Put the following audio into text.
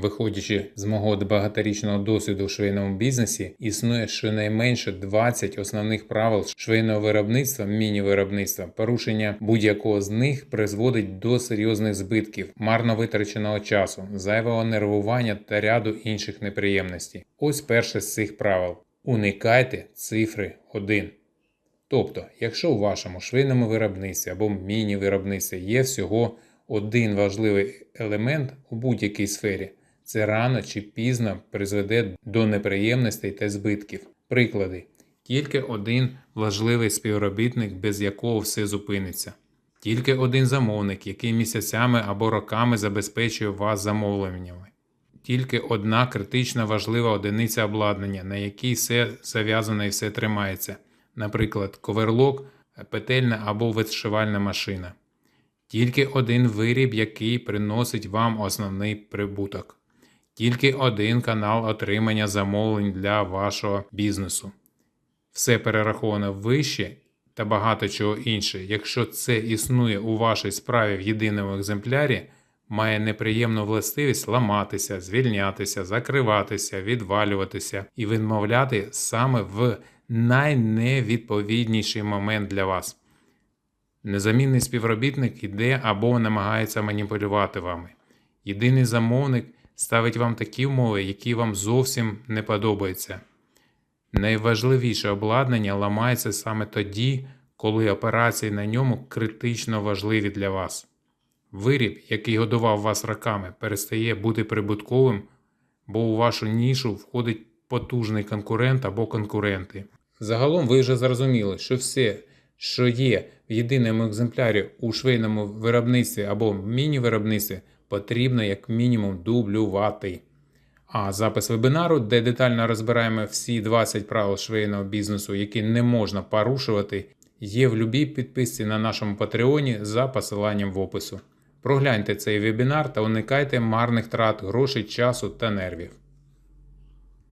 Виходячи з мого багаторічного досвіду в швейному бізнесі, існує щонайменше 20 основних правил швейного виробництва, міні-виробництва. Порушення будь-якого з них призводить до серйозних збитків, марно витраченого часу, зайвого нервування та ряду інших неприємностей. Ось перше з цих правил: уникайте цифри 1. Тобто, якщо у вашому швейному виробництві або міні-виробництві є всього один важливий елемент у будь-якій сфері, це рано чи пізно призведе до неприємностей та збитків. Приклади: тільки один важливий співробітник, без якого все зупиниться. Тільки один замовник, який місяцями або роками забезпечує вас замовленнями. Тільки одна критично важлива одиниця обладнання, на якій все зав'язано і все тримається, наприклад, коверлок, петельна або вишивальна машина. Тільки один виріб, який приносить вам основний прибуток. Тільки один канал отримання замовлень для вашого бізнесу. Все перераховано вище та багато чого інше. Якщо це існує у вашій справі в єдиному екземплярі, має неприємну властивість ламатися, звільнятися, закриватися, відвалюватися і відмовляти саме в найневідповідніший момент для вас. Незамінний співробітник іде або намагається маніпулювати вами. Єдиний замовник ставить вам такі умови, які вам зовсім не подобаються. Найважливіше обладнання ламається саме тоді, коли операції на ньому критично важливі для вас. Виріб, який годував вас роками, перестає бути прибутковим, бо у вашу нішу входить потужний конкурент або конкуренти. Загалом ви вже зрозуміли, що все, що є в єдиному екземплярі у швейному виробництві або міні-виробництві, потрібно як мінімум дублювати. А запис вебінару, де детально розбираємо всі 20 правил швейного бізнесу, які не можна порушувати, є в любій підписці на нашому Патреоні за посиланням в опису. Прогляньте цей вебінар та уникайте марних трат грошей, часу та нервів.